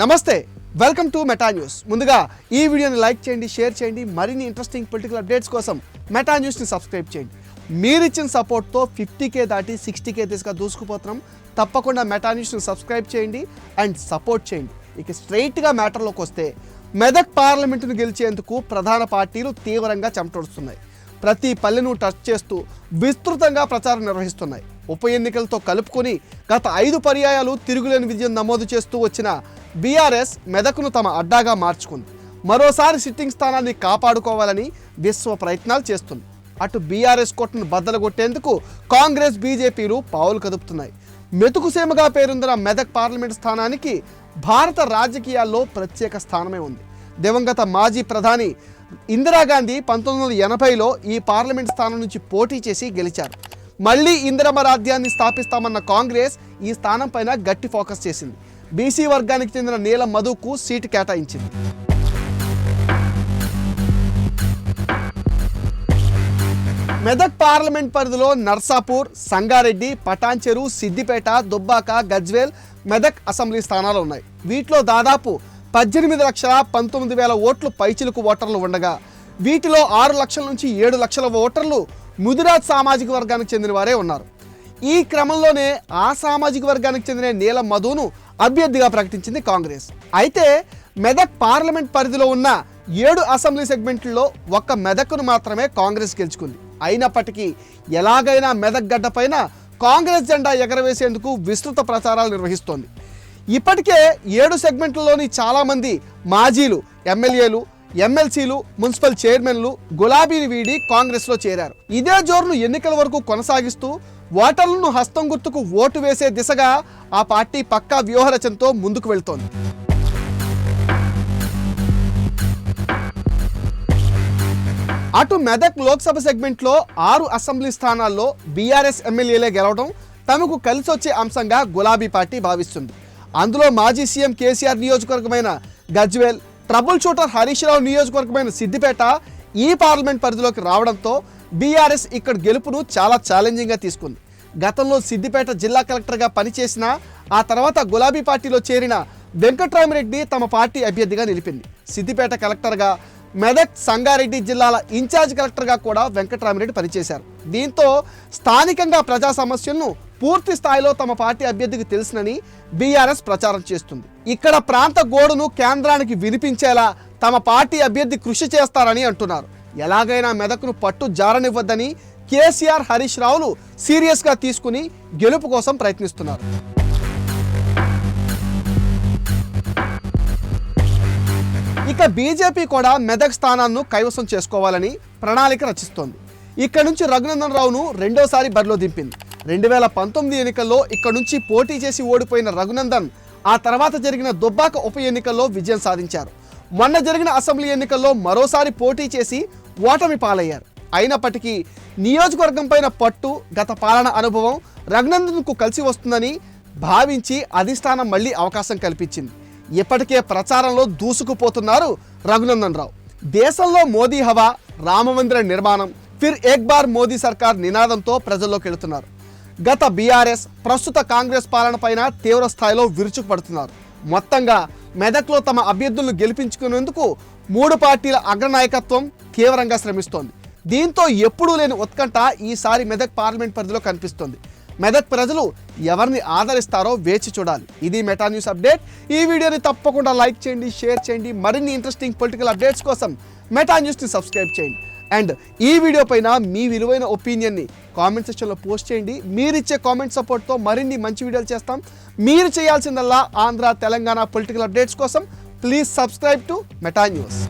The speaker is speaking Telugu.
నమస్తే వెల్కమ్ టు మెటా న్యూస్. ముందుగా ఈ వీడియోని లైక్ చేయండి షేర్ చేయండి మరిన్ని ఇంట్రెస్టింగ్ పొలిటికల్ అప్డేట్స్ కోసం మెటా న్యూస్ని సబ్స్క్రైబ్ చేయండి. మీరిచ్చిన సపోర్ట్తో ఫిఫ్టీ కే దాటి సిక్స్టీ కే దిశగా దూసుకుపోతున్నాం. తప్పకుండా మెటా న్యూస్ని సబ్స్క్రైబ్ చేయండి అండ్ సపోర్ట్ చేయండి. ఇక స్ట్రైట్గా మ్యాటర్లోకి వస్తే మెదక్ పార్లమెంటును గెలిచేందుకు ప్రధాన పార్టీలు తీవ్రంగా చెమటొడుస్తున్నాయి. ప్రతి పల్లెను టచ్ చేస్తూ విస్తృతంగా ప్రచారం నిర్వహిస్తున్నాయి. ఉప ఎన్నికలతో కలుపుకొని గత ఐదు పర్యాయాలు తిరుగులేని విజయం నమోదు చేస్తూ వచ్చిన బీఆర్ఎస్ మెదకును తమ అడ్డాగా మార్చుకుంది. మరోసారి సిట్టింగ్ స్థానాన్ని కాపాడుకోవాలని విశ్వ ప్రయత్నాలు చేస్తుంది. అటు బీఆర్ఎస్ కోట్ను బద్దలగొట్టేందుకు కాంగ్రెస్ బీజేపీలు పావులు కదుపుతున్నాయి. మెతుకుసీమగా పేరొందిన మెదక్ పార్లమెంట్ స్థానానికి భారత రాజకీయాల్లో ప్రత్యేక స్థానమే ఉంది. దివంగత మాజీ ప్రధాని ఇందిరాగాంధీ పంతొమ్మిది వందల ఎనభైలో ఈ పార్లమెంట్ స్థానం నుంచి పోటీ చేసి గెలిచారు. మళ్ళీ ఇందిరమ్మ రాజ్యాన్ని స్థాపిస్తామన్న కాంగ్రెస్ ఈ స్థానం పైన గట్టి ఫోకస్ చేసింది. బీసీ వర్గానికి చెందిన నీల మధుకు సీటు కేటాయించింది. మెదక్ పార్లమెంట్ పరిధిలో నర్సాపూర్ సంగారెడ్డి పటాన్చెరు సిద్దిపేట దుబ్బాక గజ్వేల్ మెదక్ అసెంబ్లీ స్థానాలు ఉన్నాయి. వీటిలో దాదాపు పద్దెనిమిది లక్షల పంతొమ్మిది వేల ఓట్లు పైచిలుకు ఓటర్లు ఉండగా వీటిలో ఆరు లక్షల నుంచి ఏడు లక్షల ఓటర్లు ముదిరాజ్ సామాజిక వర్గానికి చెందిన వారే ఉన్నారు. ఈ క్రమంలోనే ఆ సామాజిక వర్గానికి చెందిన నీలం మధును అభ్యర్థిగా ప్రకటించింది కాంగ్రెస్. అయితే మెదక్ పార్లమెంట్ పరిధిలో ఉన్న ఏడు అసెంబ్లీ సెగ్మెంట్లలో ఒక్క మెదక్ను మాత్రమే కాంగ్రెస్ గెలుచుకుంది. అయినప్పటికీ ఎలాగైనా మెదక్ గడ్డపైన కాంగ్రెస్ జెండా ఎగరవేసేందుకు విస్తృత ప్రచారాలు నిర్వహిస్తోంది. ఇప్పటికే ఏడు సెగ్మెంట్లలోని చాలామంది మాజీలు ఎమ్మెల్యేలు ఎమ్మెల్సీలు మున్సిపల్ చైర్మన్లు గులాబీని వీడి కాంగ్రెస్లో చేరారు. ఇదే జోరును ఎన్నికల వరకు కొనసాగిస్తూ ఓటర్లను హస్తం గుర్తుకు ఓటు వేసే దిశగా ఆ పార్టీ పక్కా వ్యూహరచనతో ముందుకు వెళ్తోంది. అటు మెదక్ లోక్సభ సెగ్మెంట్లో ఆరు అసెంబ్లీ స్థానాల్లో బీఆర్ఎస్ ఎమ్మెల్యేలే గెలవడం తమకు కలిసొచ్చే అంశంగా గులాబీ పార్టీ భావిస్తుంది. అందులో మాజీ సీఎం కేసీఆర్ నియోజకవర్గమైన గజ్వేల్ ట్రబుల్ షూటర్ హరీష్ రావు నియోజకవర్గమైన సిద్దిపేట ఈ పార్లమెంట్ పరిధిలోకి రావడంతో బీఆర్ఎస్ ఇక్కడ గెలుపును చాలా ఛాలెంజింగ్గా తీసుకుంది. గతంలో సిద్దిపేట జిల్లా కలెక్టర్గా పనిచేసిన ఆ తర్వాత గులాబీ పార్టీలో చేరిన వెంకట్రామిరెడ్డి తమ పార్టీ అభ్యర్థిగా నిలిపింది. సిద్దిపేట కలెక్టర్గా మెదక్ సంగారెడ్డి జిల్లాల ఇన్ఛార్జ్ కలెక్టర్గా కూడా వెంకట్రామిరెడ్డి పనిచేశారు. దీంతో స్థానికంగా ప్రజా సమస్యలను పూర్తి స్థాయిలో తమ పార్టీ అభ్యర్థికి తెలుసునని బీఆర్ఎస్ ప్రచారం చేస్తుంది. ఇక్కడ ప్రాంత గోడును కేంద్రానికి వినిపించేలా తమ పార్టీ అభ్యర్థి కృషి చేస్తారని అంటున్నారు. ఎలాగైనా మెదకును పట్టు జారనివ్వద్దని కేసీఆర్ హరీష్ రావులు సీరియస్గా తీసుకుని గెలుపు కోసం ప్రయత్నిస్తున్నారు. ఇక బీజేపీ కూడా మెదక్ స్థానాన్ని కైవసం చేసుకోవాలని ప్రణాళిక రచిస్తోంది. ఇక్కడ నుంచి రఘునందన్ రావును రెండోసారి బరిలో దింపింది. రెండు వేల పంతొమ్మిది ఎన్నికల్లో ఇక్కడ నుంచి పోటీ చేసి ఓడిపోయిన రఘునందన్ ఆ తర్వాత జరిగిన దుబ్బాక ఉప ఎన్నికల్లో విజయం సాధించారు. మొన్న జరిగిన అసెంబ్లీ ఎన్నికల్లో మరోసారి పోటీ చేసి ఓటమి పాలయ్యారు. అయినప్పటికీ నియోజకవర్గం పైన పట్టు గత పాలన అనుభవం రఘునందన్కు కలిసి వస్తుందని భావించి అధిష్టానం మళ్ళీ అవకాశం కల్పించింది. ఇప్పటికే ప్రచారంలో దూసుకుపోతున్నారు రఘునందన్ రావు దేశంలో మోదీ హవా రామమందిర నిర్మాణం ఫిర్ ఏక్ బార్ మోదీ సర్కార్ నినాదంతో ప్రజల్లోకి వెళుతున్నారు. గత బీఆర్ఎస్ ప్రస్తుత కాంగ్రెస్ పాలన పైన తీవ్ర స్థాయిలో విరుచుకుపడుతున్నారు. మొత్తంగా మెదక్లో తమ అభ్యర్థులను గెలిపించుకునేందుకు మూడు పార్టీల అగ్రనాయకత్వం తీవ్రంగా శ్రమిస్తోంది. దీంతో ఎప్పుడూ లేని ఉత్కంఠ ఈసారి మెదక్ పార్లమెంట్ పరిధిలో కనిపిస్తోంది. మెదక్ ప్రజలు ఎవరిని ఆదరిస్తారో వేచి చూడాలి. ఇది మెటా న్యూస్ అప్డేట్. ఈ వీడియోని తప్పకుండా లైక్ చేయండి షేర్ చేయండి. మరిన్ని ఇంట్రెస్టింగ్ పొలిటికల్ అప్డేట్స్ కోసం మెటా న్యూస్ని సబ్స్క్రైబ్ చేయండి. అండ్ ఈ వీడియో పైన మీ విలువైన ఒపీనియన్ని కామెంట్ సెక్షన్లో పోస్ట్ చేయండి. మీరిచ్చే కామెంట్ సపోర్ట్తో మరిన్ని మంచి వీడియోలు చేస్తాం. మీరు చేయాల్సిందల్లా ఆంధ్ర తెలంగాణ పొలిటికల్ అప్డేట్స్ కోసం please subscribe to Meta news.